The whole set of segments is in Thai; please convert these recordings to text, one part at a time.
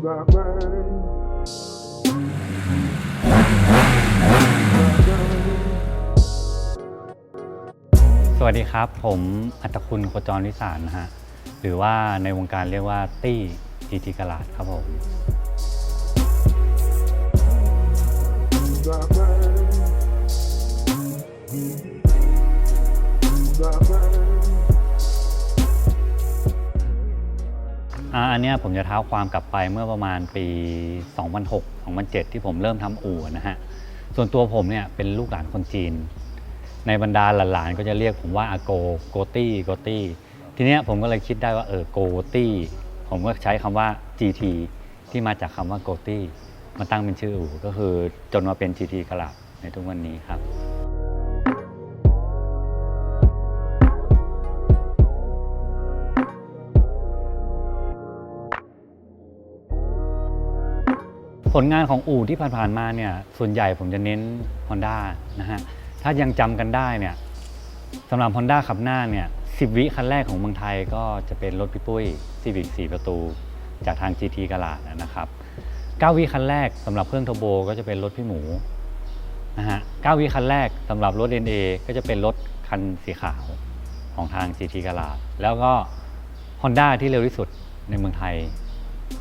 สวัสดีครับ ผมอัตคุณโคจรวิสารนะฮะ หรือว่าในวงการเรียกว่าตี้จีจีกลาดครับผมบ อ่าอันเนี้ยผมจะเท้าความกลับไปเมื่อประมาณปี 2006 2007 ที่ผมเริ่มทำอู่นะฮะ ส่วนตัวผมเนี่ยเป็นลูกหลานคนจีน ในบรรดาหลานๆก็จะเรียกผมว่าอาโกโกตี้โกตี้ทีเนี้ยผมก็เลยคิดได้ว่าเออโกตี้ผมก็ใช้คำว่า GT ที่มาจากคำว่าโกตี้มาตั้งเป็นชื่ออู่ก็คือจนมาเป็น GT กระลาบในทุกวันนี้ครับ ผลงานของอู่ที่ผ่านๆมาเนี่ยส่วนใหญ่ผมจะเน้น Honda นะฮะถ้ายังจำกันได้เนี่ยสำหรับ Honda ขับหน้าเนี่ย10วิคันแรกของเมืองไทยก็จะเป็นรถพี่ปุ้ย Civic 4 ประตู จากทาง GT กลาดนะครับ9วิคันแรกสำหรับเครื่องเทอร์โบก็จะเป็นรถพี่หมูนะฮะ9วิคันแรกสำหรับรถ NA ก็จะเป็นรถคันสีขาวของทาง GT กลาดแล้วก็ Honda ที่เร็วที่สุดในเมืองไทย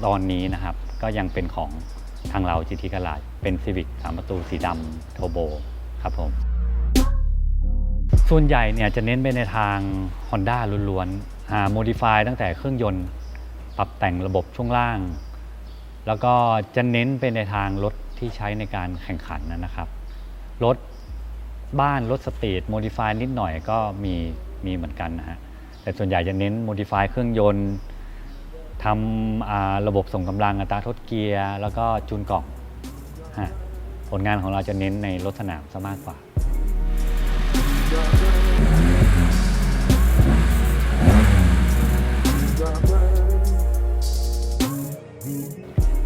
ตอนนี้นะครับ ก็ยังเป็นของ ทางเรา GT กลาดเป็น Civic 3 ประตูสีดำโทโบครับผม ส่วนใหญ่เนี่ยจะเน้นไปในทาง Honda ล้วนๆหา modify ตั้งแต่เครื่องยนต์ ปรับแต่งระบบช่วงล่าง แล้วก็จะเน้นไปในทางรถที่ใช้ในการแข่งขันนะครับ รถบ้านรถสตรีท modify นิดหน่อยก็มีมีเหมือนกันนะฮะแต่ส่วนใหญ่จะเน้น modify เครื่องยนต์ ทำระบบส่งกำลังอัตราทดเกียร์ แล้วก็จูนกล่องผลงานของเราจะเน้นในรถสนามซะมากกว่า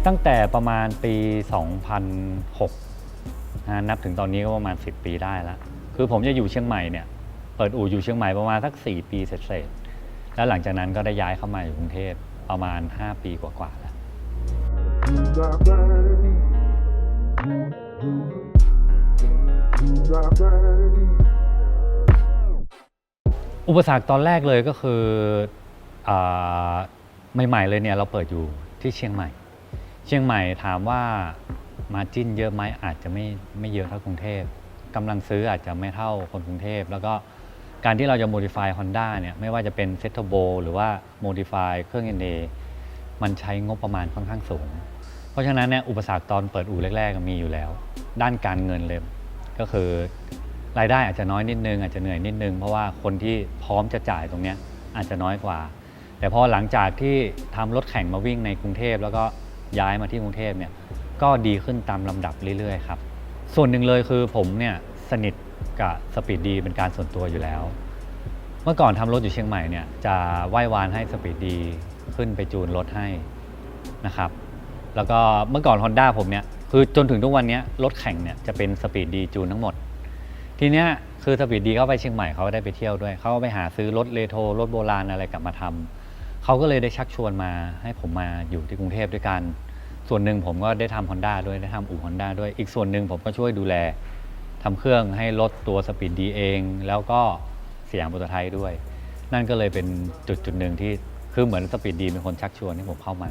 ตั้งแต่ประมาณปี 2006นะนับถึงตอนนี้ก็ประมาณ 10 ปีได้แล้ว คือผมจะอยู่เชียงใหม่เนี่ย เปิดอู่อยู่เชียงใหม่ประมาณสัก 4 ปีเสร็จแล้วหลังจากนั้นก็ได้ย้ายเข้ามาอยู่กรุงเทพ ประมาณ 5 ปีกว่าๆแล้ว อุปสรรคตอนแรกเลยก็คืออใหม่ๆเลยเนี่ยเราเปิดอยู่ที่เชียงใหม่ เชียงใหม่ถามว่ามาจิ้นเยอะไหมอาจจะไม่ไม่เยอะเท่ากรุงเทพกำลังซื้ออาจจะไม่เท่าคนกรุงเทพแล้วก็ การที่เราจะ modify Honda เนี่ยไม่ว่าจะเป็น Set Turbo หรือว่า modify เครื่อง NA มันใช้งบประมาณค่อนข้างสูง เพราะฉะนั้นเนี่ยอุปสรรคตอนเปิดอู่แรกๆมีอยู่แล้ว ด้านการเงินเลยก็คือรายได้อาจจะน้อยนิดนึง อาจจะเหนื่อยนิดนึง เพราะว่าคนที่พร้อมจะจ่ายตรงเนี้ยอาจจะน้อยกว่า แต่พอหลังจากที่ทำรถแข่งมาวิ่งในกรุงเทพ แล้วก็ย้ายมาที่กรุงเทพเนี่ยก็ดีขึ้นตามลำดับเรื่อยๆครับส่วนหนึ่งเลยคือผมเนี่ยสนิท กับสปีดดีเป็นการส่วนตัวอยู่แล้ว เมื่อก่อนทำรถอยู่เชียงใหม่เนี่ยจะไหว้วานให้สปีดดีขึ้นไปจูนรถให้นะครับ แล้วก็เมื่อก่อน Honda ผมเนี่ยคือจนถึงทุกวันนี้รถแข่งเนี่ยจะเป็นสปีดดีจูนทั้งหมด ทีเนี้ยคือสปีดดีเขาไปเชียงใหม่เขาได้ไปเที่ยวด้วย เขาก็ไปหาซื้อรถเรโทรรถโบราณอะไรกลับมาทำเขาก็เลยได้ชักชวนมาให้ผมมาอยู่ที่กรุงเทพด้วยกัน ส่วนหนึ่งผมก็ได้ทำ Honda ด้วยได้ทำอู่ Honda ด้วย อีกส่วนหนึ่งผมก็ช่วยดูแล ทำเครื่องให้รถตัวสปีดดีเอง แล้วก็เสียงโปรโตไทป์ด้วย นั่นก็เลยเป็นจุดจุดหนึ่งที่คือเหมือนสปีดดีเป็นคนชักชวนให้ผมเข้ามา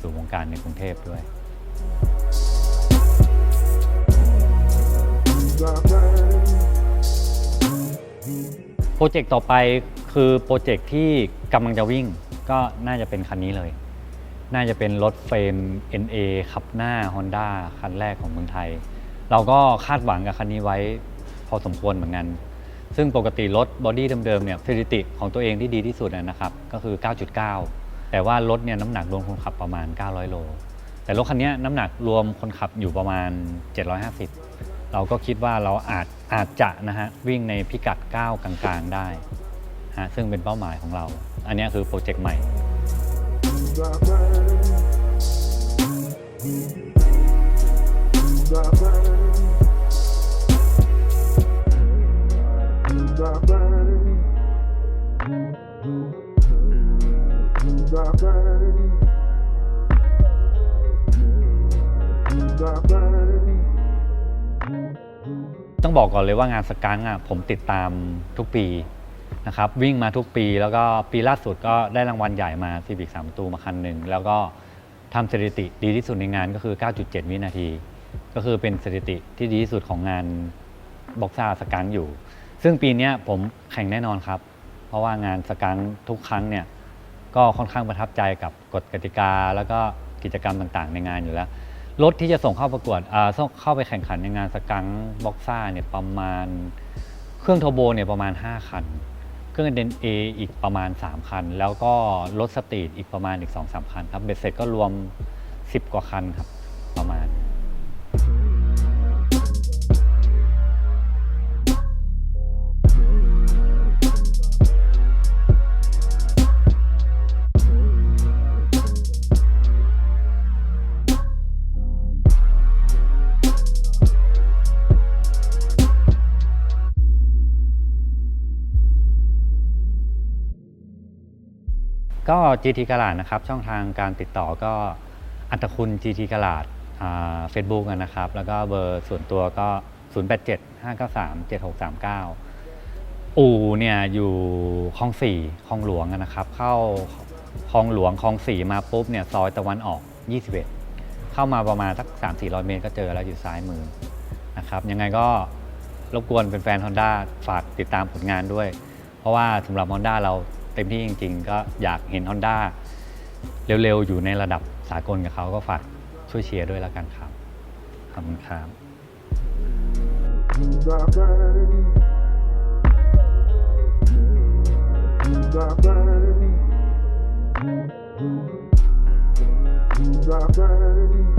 สู่วงการในกรุงเทพด้วย โปรเจกต์ต่อไปคือโปรเจกต์ที่กำลังจะวิ่งก็น่าจะเป็นคันนี้เลย น่าจะเป็นรถเฟรม NA ขับหน้า Honda คันแรกของเมืองไทย เราก็คาดหวังกับคันนี้ไว้พอสมควรเหมือนกัน ซึ่งปกติรถบอดี้เดิมๆเนี่ยสถิติของตัวเองที่ดีที่สุดนะครับก็คือ 9.9 แต่ว่ารถเนี่ยน้ำหนักรวมคนขับประมาณ 900 โล แต่รถคันนี้น้ำหนักรวมคนขับอยู่ประมาณ 750 เราก็คิดว่าเราอาจอาจจะนะฮะวิ่งในพิกัด 9 กลางๆ ได้ฮะซึ่งเป็นเป้าหมายของเรา อันนี้คือโปรเจกต์ใหม่ ต้องบอกก่อนเลยว่างานสกังอะผมติดตามทุกปีนะครับวิ่งมาทุกปีแล้วก็ปีล่าสุดก็ได้รางวัลใหญ่มาซีวิกสามตูมาคันหนึ่งแล้วก็ทำสถิติดีที่สุดในงานก็คือ 9.7 วินาที ก็คือเป็นสถิติที่ดีที่สุดของงานบ็อกซ่าสกังอยู่ ซึ่งปีนี้ผมแข่งแน่นอนครับ เพราะว่างานสกังทุกครั้งเนี่ยก็ค่อนข้างประทับใจกับกฎกติกา แล้วก็กิจกรรมต่างๆ ในงานอยู่แล้ว รถที่จะส่งเข้าประกวดเข้าไปแข่งขันในงานสกังบ็อกซ่าเนี่ยประมาณเครื่องโทโบเนี่ยประมาณ 5 คัน เครื่องเดนเออีกประมาณ 3 คัน แล้วก็รถสตรีทอีกประมาณอีก 2-3 คันครับเบ็ดเสร็จก็รวม 10 กว่าคันครับ ก็ GT กลาดนะครับ ช่องทางการติดต่อก็อัตคุณ GT กลาดเฟซบุ๊กนะครับ แล้วก็เบอร์ส่วนตัวก็ 087 593 7639 อู่เนี่ยอยู่คลองสี่คลองหลวงนะครับ เข้าคลองหลวงคลองสี่มาปุ๊บเนี่ยซอยตะวันออก 21 เข้ามาประมาณสัก 3-400 เมตรก็เจอแล้วอยู่ซ้ายมือนะครับ ยังไงก็รบกวนเป็นแฟน Honda ฝากติดตามผลงานด้วย เพราะว่าสำหรับ Honda เรา เต็มที่จริง ๆ ก็อยากเห็น Honda เร็ว ๆ อยู่ในระดับสากลกับเขาก็ฝากช่วยเชียร์ด้วยแล้วกันครับ ขอบคุณครับ You